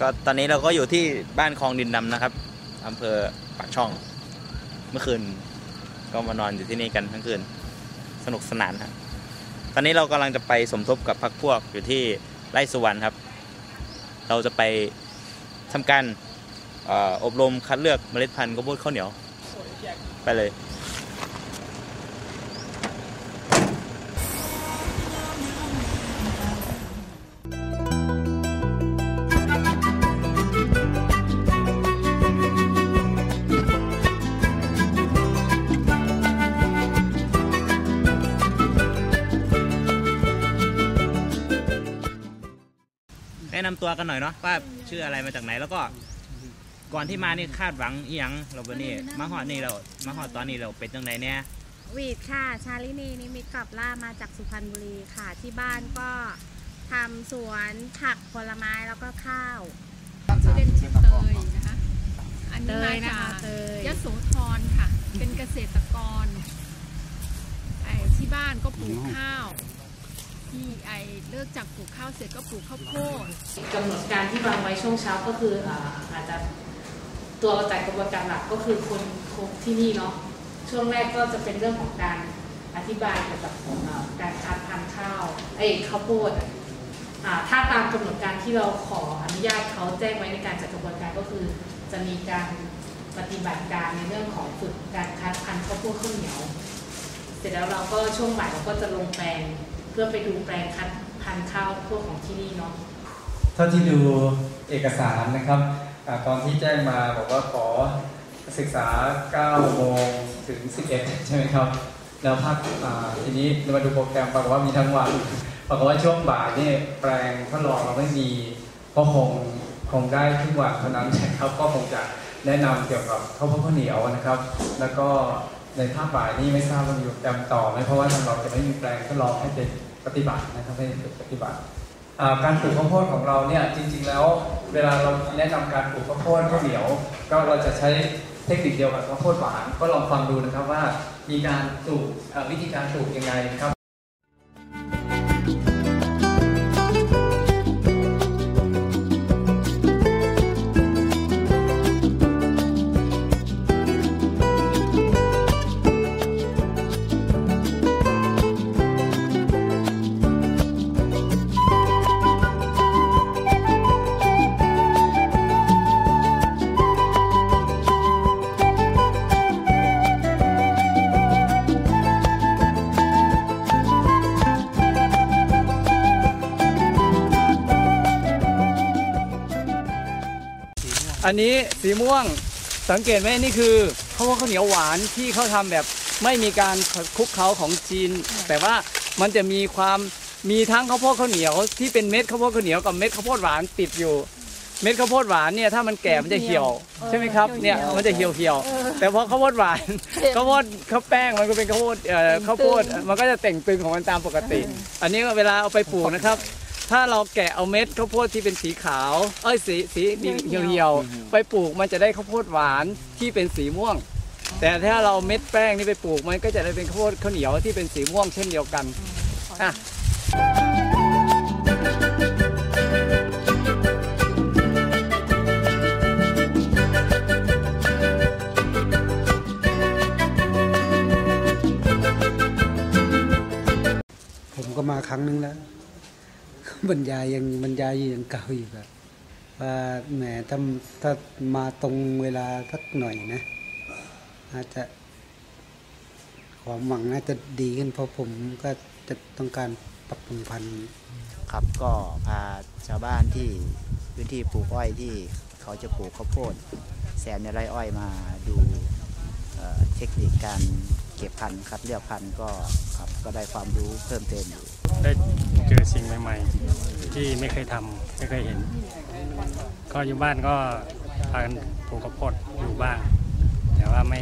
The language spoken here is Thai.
ก็ตอนนี้เราก็อยู่ที่บ้านคลองดินดำนะครับอำเภอปากช่อง เมื่อคืน ก็มานอนอยู่ที่นี่กันทั้งคืน สนุกสนานครับตอนนี้เรากำลังจะไปสมทบกับพรรคพวกอยู่ที่ไร่สุวรรณครับ เราจะไปทำการเอ่ออบรมคัดเลือกเมล็ดพันธุ์ข้าวโพดข้าวเหนียว ไปเลย นะนำตัวกันหน่อยเนาะว่าชื่ออะไรมาจากไหนแล้วก็ ก่อนที่มานี่คาดหวังอีหยังเราวันนี้มาหอดนี่เรามาหอดตอนนี้เราเป็นจังไดเนี่ยวีดค่ะ ชาลินีนิมิตกลับล่ามาจากสุพรรณบุรีค่ะ ที่บ้านก็ทำสวนผักผลไม้แล้วก็ข้าวชื่อเล่นชื่อเตยนะคะ อันเตนี้ยมานะคะจากเตยยโสธรค่ะ เป็นเกษตรกรไอ้ที่บ้านก็ปลูกข้าว ที่ไอเลิกจากปลูกข้าวเสร็จก็ปลูกข้าวโพดกำหนดการที่วางไว้ช่วงเช้าก็คืออาจจะตัวจัดกระบวนการหลักก็คือคนคงที่นี่เนาะช่วงแรกก็จะเป็นเรื่องของการอธิบายเกี่ยวกับการคัดพันธุ์ข้าวไอ้ข้าวโพดถ้าตามกำหนดการที่เราขออนุญาตเขาแจ้งไว้ในการจัดกระบวนการก็คือ จะมีการปฏิบัติการในเรื่องของฝึกการคัดพันธุ์ข้าวโพดข้าวเหนียว เสร็จแล้วเราก็ช่วงบ่ายเราก็จะลงแปลง เพื่อไปดูแปลงคัดพันธุ์ข้าวพวกของที่นี่เนาะเท่าที่ดูเอกสารนะครับอตอนที่แจ้งมาบอกว่าขอศึกษา 9 โมงถึง 11 ใช่ไหมครับ แล้วภาคอ่าทีนี้มาดูโปรแกรมปรากฏว่ามีทั้งวันปรากฏว่าช่วงบ่ายนี่แปลงทดลองเราไม่มีก็คงคงได้ทุกวันเท่านั้นนะครับก็คงจะแนะนำเกี่ยวกับข้าวโพดข้าวเหนียวนะครับ แล้วก็ ในภาคบ่ายนี่ไม่ทราบว่ามีโปรแกรมต่อไหมเพราะว่าทางเราจะไม่มีแปลงทดลองให้เป็นปฏิบัตินะครับให้เป็นปฏิบัติการปลูกข้าวโพดของเราเนี่ยจริง ๆ แล้วเวลาเราแนะนำการปลูกข้าวโพดข้าวเหนียว ก็เราจะใช้เทคนิคเดียวกับข้าวโพดหวานก็ลองฟังดูนะครับว่ามีการปลูกวิธีการปลูกยังไงครับ อันนี้สีม่วงสังเกตไหมนี่คือข้าวโพดข้าวเหนียวหวานที่เขาทำแบบไม่มีการคลุกเคล้าของจีน แต่ว่ามันจะมีความมีทั้งข้าวโพดข้าวเหนียวที่เป็นเม็ดข้าวโพดข้าวเหนียวกับเม็ดข้าวโพดหวานติดอยู่ เม็ดข้าวโพดหวานเนี่ยถ้ามันแก่มันจะเหี่ยวใช่ไหมครับเนี่ยมันจะเหี่ยวเหี่ยวๆแต่พอข้าวโพดหวานข้าวโพดข้าวแป้งมันก็เป็นข้าวโพดเอ่อข้าวโพดมันก็จะเต่งตึงของมันตามปกติ อันนี้เวลาเอาไปปลูกนะครับ ถ้าเราแกะเอาเม็ดข้าวโพดที่เป็นสีขาว เอ้ยสีสีเหี่ยวเหี่ยวๆไปปลูกมันจะได้ข้าวโพดหวานที่เป็นสีม่วง แต่ถ้าเราเม็ดแป้งนี่ไปปลูกมันก็จะได้เป็นข้าวโพดข้าวเหนียวที่เป็นสีม่วงเช่นเดียวกันอะผมก็มาครั้งนึงแล้ว บรรยายยังบรรยายยังเก่าอยู่แบบว่าแหมถ้าถ้ามาตรงเวลาสักหน่อยนะอาจจะความหวังน่าจะดีขึ้นเพราะผมก็จะต้องการปรับปรุงพันธุ์ครับก็พาชาวบ้านที่พื้นที่ปลูกอ้อยที่เขาจะปลูกข้าวโพดแซมในไร่อ้อยมาดูเเทคนิคการเก็บพันธุ์คัดเลือกพันธุ์ก็ครับก็ได้ความรู้เพิ่มเติมอยู่ ได้เจอสิ่งใหม่ๆ ที่ไม่เคยทำไม่เคยเห็น ก็อยู่บ้านก็พากันปลูกข้าวโพดอยู่บ้าง แต่ว่าไม่